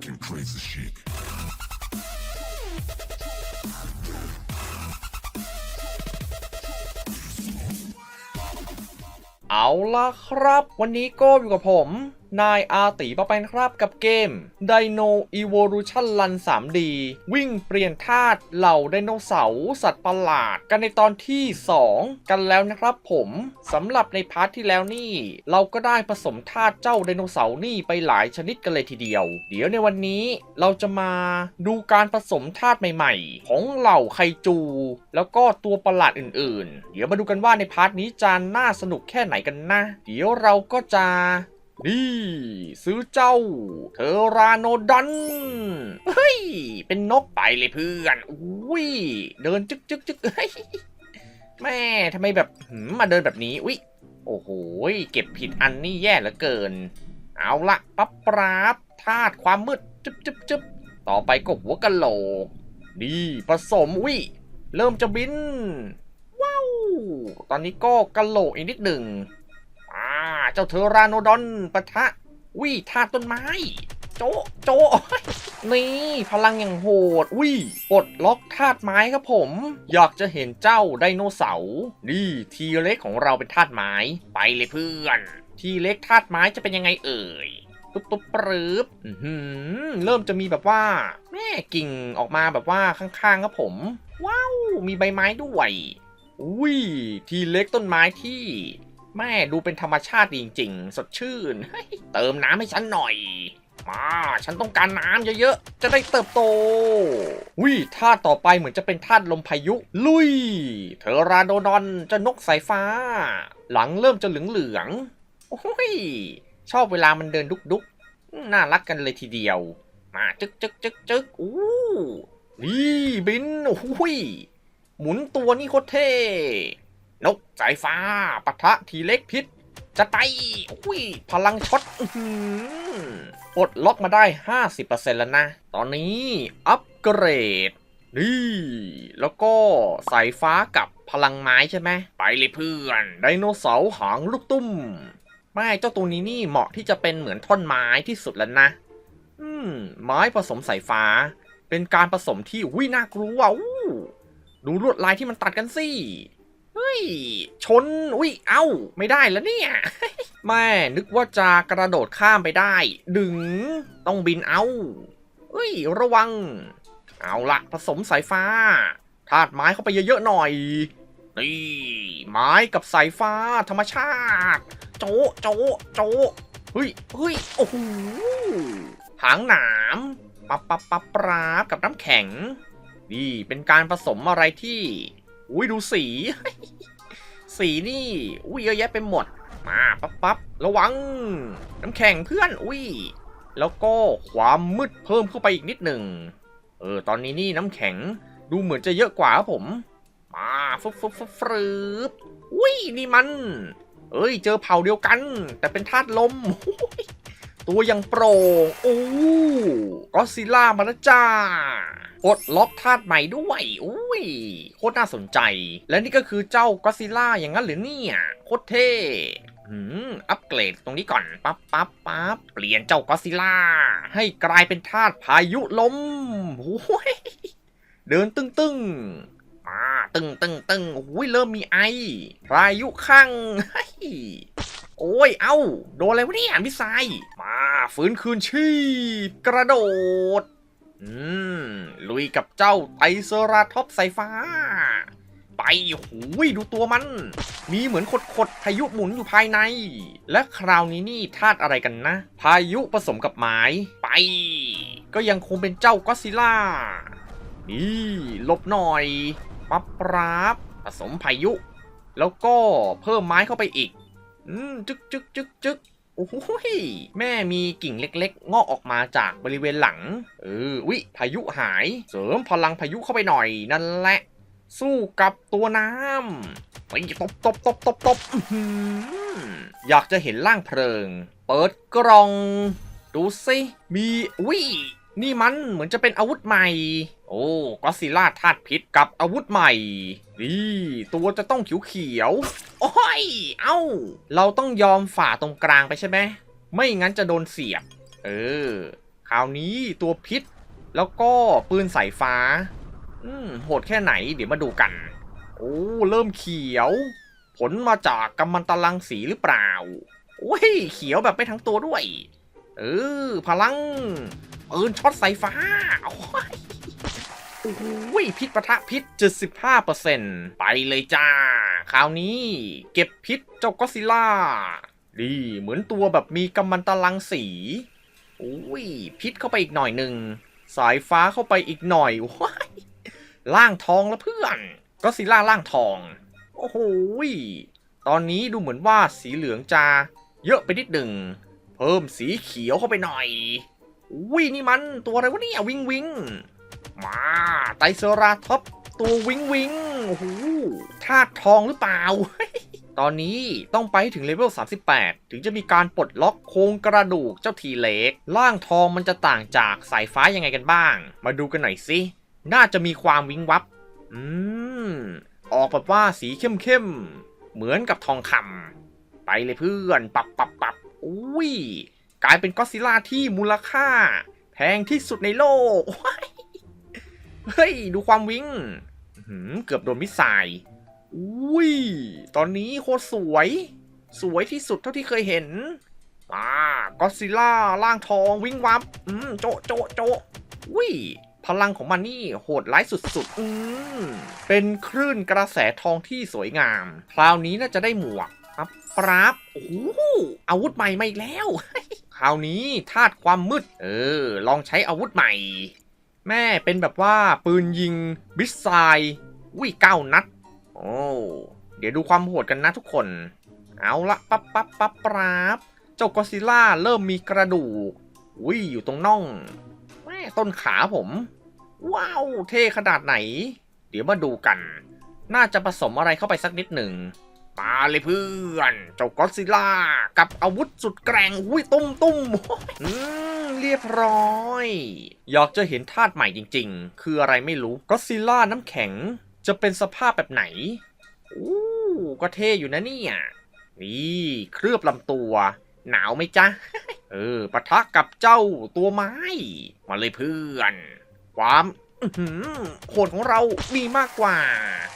Fucking crazy chic. เอาละครับ วันนี้ก็อยู่กับผม นายอาตีปะไปนครับกับเกม Dino Evolution Run 3D วิ่งเปลี่ยนธาตุเหล่าไดโนเสาร์สัตว์ประหลาด กันในตอนที่ 2 กันแล้วนะครับผมสำหรับในพาร์ทที่แล้วนี่ เราก็ได้ผสมธาตุเจ้าไดโนเสาร์นี่ไปหลายชนิดกันเลยทีเดียว เดี๋ยวในวันนี้เราจะมาดูการผสมธาตุใหม่ๆ ของเหล่าไคจู แล้วก็ตัวประหลาดอื่นๆ เดี๋ยวมาดูกันว่าในพาร์ทนี้จะน่าสนุกแค่ไหนกันนะ เดี๋ยวเราก็จะ นี่ ซื้อเจ้า เทอราโนดอน เฮ้ย เป็นนกไปเลยเพื่อน อุ้ย เดินจึกจึกจึกเฮ้ย แม่ทำไมแบบมมาเดินแบบนี้ อุ้ย โอ้โห เก็บผิดอันนี่แย่เหลือเกิน เอาละปั๊บปราบธาตุความมืดจึ๊บจึ๊บจึ๊บต่อไปก็หัวกะโหลกนี่ผสมอุ้ย เริ่มจะบิน ว้าว ตอนนี้ก็กะโหลกอีกนิดหนึ่ง เจ้าเทอราโนดอนปะทะวิธาตุต้นไม้ โจะโจะนี่ พลังอย่างโหดวิปลดล็อกธาตุไม้ครับผม อยากจะเห็นเจ้าไดโนเสาร์นี่ทีเล็กของเราเป็นธาตุไม้ ไปเลยเพื่อน ทีเล็กธาตุไม้จะเป็นยังไงเอ่ยปุ๊บปุ๊บปรืบอื้อหือเริ่มจะมีแบบว่า แม่กิ่งออกมาแบบว่าข้างๆครับผม ว้าว มีใบไม้ด้วย อุ้ย ทีเล็กต้นไม้ที่ แม่ดูเป็นธรรมชาติจริงๆ สดชื่น เติมน้ำให้ฉันหน่อย มา ฉันต้องการน้ำเยอะๆ จะได้เติบโตวิธาตุต่อไปเหมือนจะเป็นธาลมพายุ ลุย เทอราโดดอนเจะนกสายฟ้า หลังเริ่มจะเหลืองๆโอ้ย ชอบเวลามันเดินดุกๆ น่ารักกันเลยทีเดียว มาจึกจึกจึกจึกอู้นี่บินโอ้ยหมุนตัวนี่โคตรเท่ นกสายฟ้าปะทะทีเล็กพิษจะไปอุ้ย พลังช็อตอื้อหือปลดล็อกมาได้ 50%แล้วนะ ตอนนี้ อัปเกรด นี่ แล้วก็สายฟ้ากับพลังไม้ใช่ไหม ไปเลยเพื่อน ไดโนเสาร์หางลูกตุ้ม ไม่เจ้าตัวนี้นี่เหมาะที่จะเป็นเหมือนท่อนไม้ที่สุดแล้วนะ อืม ไม้ผสมสายฟ้า เป็นการผสมที่วิน่ากลัวอู้ดูลวดลายที่มันตัดกันสิ ย ชน อุ้ย เอ้า ไม่ได้แล้วเนี่ย แม่นึกว่าจะกระโดดข้ามไปได้ ดึง ต้องบินเอาเฮ้ย ระวัง เอาละผสมสายฟ้า ธาตุไม้เข้าไปเยอะๆหน่อย นี่ ไม้กับสายฟ้าธรรมชาติ โจะโจะโจะเฮ้ยเฮ้ย โอ้โห หางหนามปับปับปับปราบกับน้ำแข็ง นี่เป็นการผสมอะไรที่ อุ้ยดูสี สีนี่ อุ้ยเยอะแยะไปหมด มาปั๊บปั๊บระวัง น้ำแข็งเพื่อน อุ้ย แล้วก็ความมืดเพิ่มเข้าไปอีกนิดหนึ่ง เออ ตอนนี้นี่น้ำแข็งดูเหมือนจะเยอะกว่าครับผม มาฟึบฟึบฟึบฟรึบอุ้ย นี่มัน เอ้ย เจอเผ่าเดียวกัน แต่เป็นธาตุลม ตัวยังโปร่งโอ้ก็ซิล่ามาแล้วจ้า ปลดล็อกธาตุใหม่ด้วยอุ้ยโคตรน่าสนใจ และนี่ก็คือเจ้าก็ซิล่าอย่างนั้นหรือเนี่ยโคตรเท่หืมอัปเกรดตรงนี้ก่อนปั๊บปั๊บปั๊บเปลี่ยนเจ้าก็ซิล่าให้กลายเป็นธาตุพายุลมโอ้ยเดินตึงตึงๆอ่าตึงตึงตึงโอ้ยเริ่มมีไอพายุข้างโอ้ย เอ้า โดนอะไรวะเนี่ยมิสไซมาฟื้นคืนชีพ กระโดด อืม ลุยกับเจ้าไทเซราท็อปสายฟ้า ไปหูยดูตัวมัน มีเหมือนขดขดๆพายุหมุนอยู่ภายใน และคราวนี้นี่ธาตุอะไรกันนะ พายุผสมกับไม้ไป ก็ยังคงเป็นเจ้าก็อซิล่า นี่ลบหน่อย ปั๊บปราบผสมพายุ แล้วก็เพิ่มไม้เข้าไปอีก อืม จึกจึกจึกจึก โอ้โหยแม่มีกิ่งเล็กๆ งอกออกมาจากบริเวณหลัง เออวิพายุหาย เสริมพลังพายุเข้าไปหน่อยนั่นแหละ สู้กับตัวน้ำไปตบตบตบตบตบอื้อหืออยากจะเห็นร่างเพลิง เปิดกล่อง ดูสิ มีวินี่มันเหมือนจะเป็นอาวุธใหม่ โอ้ก็ซิล่าธาตุพิษกับอาวุธใหม่ นี่ ตัวจะต้องเขียวๆโอ้ย เอ้า เราต้องยอมฝ่าตรงกลางไปใช่ไหม ไม่งั้นจะโดนเสียบ เออ คราวนี้ตัวพิษ แล้วก็ปืนสายฟ้า อืม โหดแค่ไหนเดี๋ยวมาดูกัน โอ้ เริ่มเขียว ผลมาจากกัมมันตรังสีหรือเปล่า โอ้ย เขียวแบบไม่ทั้งตัวด้วย เออ พลังปืนช็อตสายฟ้าโอ้ย โอ้โหพิษปะทะพิษ 75%ไปเลยจ้า คราวนี้ เก็บพิษเจ้าก็ซิล่า ดีเหมือนตัวแบบมีกัมมันตรังสีโอ้ย พิษเข้าไปอีกหน่อยหนึ่ง สายฟ้าเข้าไปอีกหน่อยว้ายล่างทองแล้วเพื่อน ก็ซิล่าล่างทอง โอ้โหตอนนี้ดูเหมือนว่าสีเหลืองจะเยอะไปนิดหนึ่ง เพิ่มสีเขียวเข้าไปหน่อยอุ้ยนี่มันตัวอะไรวะเนี่ยวิงวิง มาไตเซราท็อปตัววิงวิงโอ้โหธาตุทองหรือเปล่า ตอนนี้ต้องไปใหถึงเลเวล 38 ถึงจะมีการปลดล็อกโครงกระดูกเจ้าทีเล็กร่างทองมันจะต่างจากสายฟ้ายังไงกันบ้าง มาดูกันหน่อยสิ น่าจะมีความวิงวับ อืม ออกแบบว่าสีเข้มๆ เหมือนกับทองคำไปเลยเพื่อน ปับปับปับอุ้ย กลายเป็นก็อซิล่าที่มูลค่า แพงที่สุดในโลก เฮ้ย ดูความวิ่งเกือบโดนมิสไซล์อุ้ย ตอนนี้โคตรสวย สวยที่สุดเท่าที่เคยเห็นอ่าก็อดซิล่าร่างทองวิ่งวับ อืม โจะโจะโจะอุ้ย พลังของมันนี่โหดร้ายสุดๆ อืม เป็นคลื่นกระแสทองที่สวยงาม คราวนี้น่าจะได้หมวกครับปราบโอ้อาวุธใหม่มาอีกแล้ว คราวนี้ธาตุความมืด เออ ลองใช้อาวุธใหม่ แม่เป็นแบบว่าปืนยิงบิสไซล์วิเก้านัด โอ้ เดี๋ยวดูความโหดกันนะทุกคน เอาละปั๊บปั๊บปั๊บปราบเจ้ากอซิลล่าเริ่มมีกระดูก อุ้ยอยู่ตรงน่อง แม่ต้นขาผม ว้าว เท่ขนาดไหน เดี๋ยวมาดูกัน น่าจะผสมอะไรเข้าไปสักนิดหนึ่ง มาเลยเพื่อน เจ้ากอดซิล่ากับอาวุธสุดแกร่งหุ้ยตุ้มตุ้มอืมเรียบร้อย อยากจะเห็นธาตุใหม่จริง ๆ คืออะไรไม่รู้ก็ซิล่าน้ำแข็งจะเป็นสภาพแบบไหนอู้ก็เท่อยู่นะเนี่ยนี่เคลือบลำตัว หนาวไหมจ๊ะ เออปะทะกับเจ้าตัวไม้ มาเลยเพื่อน ความ โหดของเรามีมากกว่า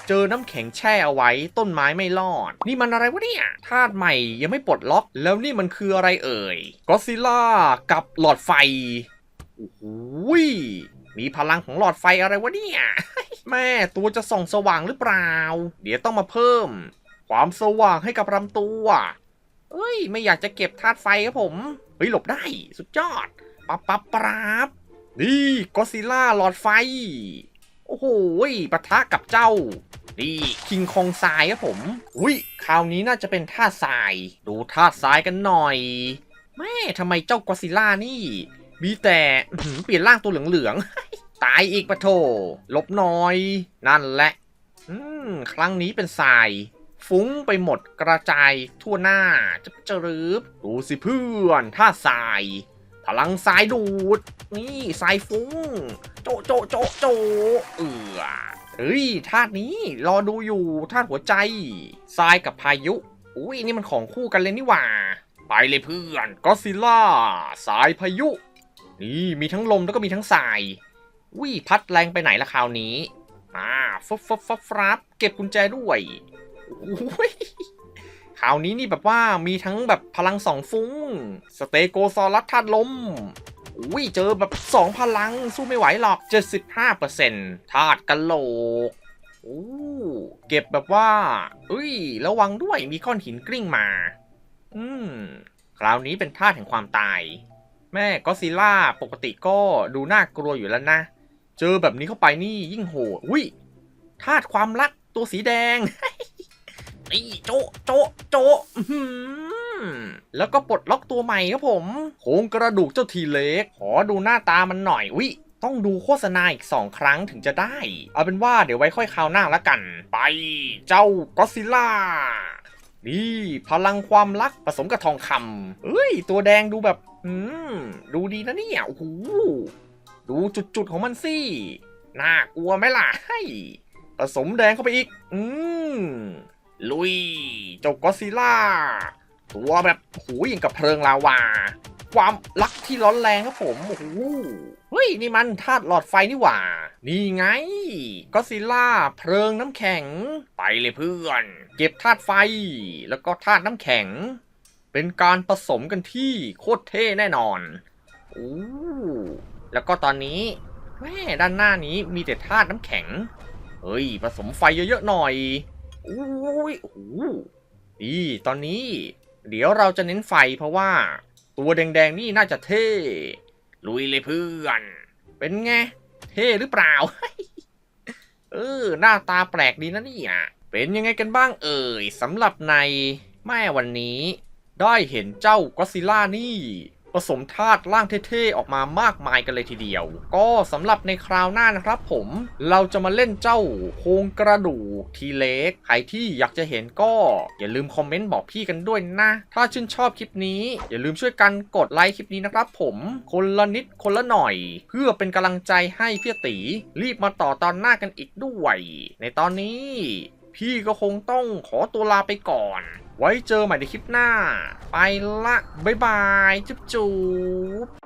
เจอน้ำแข็งแช่เอาไว้ต้นไม้ไม่รอด นี่มันอะไรวะเนี่ยธาตุใหม่ยังไม่ปลดล็อก แล้วนี่มันคืออะไรเอ่ยก็ซิล่ากับหลอดไฟโอ้โหยมีพลังของหลอดไฟอะไรวะเนี่ย แม่ตัวจะส่องสว่างหรือเปล่า เดี๋ยวต้องมาเพิ่ม ความสว่างให้กับลำตัวเอ้ย ไม่อยากจะเก็บธาตุไฟครับผม เฮ้ย หลบได้ สุดยอด ปับปับปราบ นี่ก็ซิล่าหลอดไฟ โอ้โหปะทะกับเจ้า นี่คิงคองทรายครับผม อุ้ยคราวนี้น่าจะเป็นธาทราย ดูธาทรายกันหน่อย แม่ทำไมเจ้ากอซิล่านี่ มีแต่เปลี่ยนร่างตัวเหลืองๆ ตายอีกปะโถลบหน่อย นั่นแหละครั้งนี้เป็นทรายฟุ้งไปหมดกระจายทั่วหน้าจะเจริบดูสิเพื่อนท่าทราย พลังทรายดูด นี่ทรายฟุ้ง โจโจโจโจเอือเฮ้ยธาตุนี้รอดูอยู่ธาตุหัวใจทรายกับพายุ อุ้ยนี่มันของคู่กันเลยนี่หว่า ไปเลยเพื่อนก็ซิล่าสายพายุ นี่มีทั้งลมแล้วก็มีทั้งทรายวิพัดแรงไปไหนละคราวนี้ อ่าฟับฟับฟับฟับเก็บกุญแจด้วยโอ้ย คราวนี้นี่แบบว่ามีทั้งแบบพลังสองฟุ้ง สเตโกซอรัสธาตุลมอุ้ยเจอแบบสองพลังสู้ไม่ไหวหรอก 75%ธาตุกันโหลกโอ้เก็บแบบว่าเอ้ย ระวังด้วยมีก้อนหินกลิ้งมา อืม คราวนี้เป็นธาตุแห่งความตาย แม่ก็ซิลล่าปกติก็ดูน่ากลัวอยู่แล้วนะ เจอแบบนี้เข้าไปนี่ยิ่งโหดอุ้ยธาตุความรักตัวสีแดง นี่โจะโจะโจะอื้อหือแล้วก็ปลดล็อกตัวใหม่ครับผมโครงกระดูกเจ้าทีเล็ก ขอดูหน้าตามันหน่อยวิต้องดูโฆษณาอีกสองครั้งถึงจะได้ เอาเป็นว่าเดี๋ยวไว้ค่อยคราวหน้าละกัน ไปเจ้าก็อดซิลล่า นี่พลังความรักผสมกับทองคำเอ้ย ตัวแดงดูแบบ อืม ดูดีนะเนี่ยโอ้โหดูจุดๆของมันสิ น่ากลัวไหมล่ะให้ผสมแดงเข้าไปอีก อืม ลุย เจ้าก็ซิล่า ตัวแบบหูอย่างกับเพลิงลาวา ความรักที่ร้อนแรงครับผม โอ้โห เฮ้ย นี่มันธาตุหลอดไฟนี่หว่า นี่ไง ก็ซิล่า เพลิงน้ำแข็ง ไปเลยเพื่อน เก็บธาตุไฟ แล้วก็ธาตุน้ำแข็ง เป็นการผสมกันที่โคตรเท่แน่นอนโอ้แล้วก็ตอนนี้แม่ด้านหน้านี้มีแต่ธาตุน้ำแข็ง เฮ้ย ผสมไฟเยอะๆหน่อย อุ้ยโอ้โหนี่ตอนนี้ เดี๋ยวเราจะเน้นไฟเพราะว่า ตัวแดงๆนี่น่าจะเท่ ลุยเลยเพื่อน เป็นไง เท่หรือเปล่า เออ หน้าตาแปลกดีนะเนี่ยเป็นยังไงกันบ้างเอ่ยสำหรับในแม่วันนี้ ได้เห็นเจ้าก็อซิล่านี่ ผสมธาตุร่างเท่ๆออกมามากมายกันเลยทีเดียว ก็สำหรับในคราวหน้านะครับผมเราจะมาเล่นเจ้าโครงกระดูกทีเล็กใครที่อยากจะเห็นก็อย่าลืมคอมเมนต์บอกพี่กันด้วยนะ ถ้าชื่นชอบคลิปนี้ อย่าลืมช่วยกันกดไลค์คลิปนี้นะครับผมคนละนิดคนละหน่อย เพื่อเป็นกำลังใจให้พี่ตีรีบมาต่อตอนหน้ากันอีกด้วย ในตอนนี้ พี่ก็คงต้องขอตัวลาไปก่อน ไว้เจอใหม่ในคลิปหน้า ไปละ บ๊ายบาย จุ๊บจุ๊บ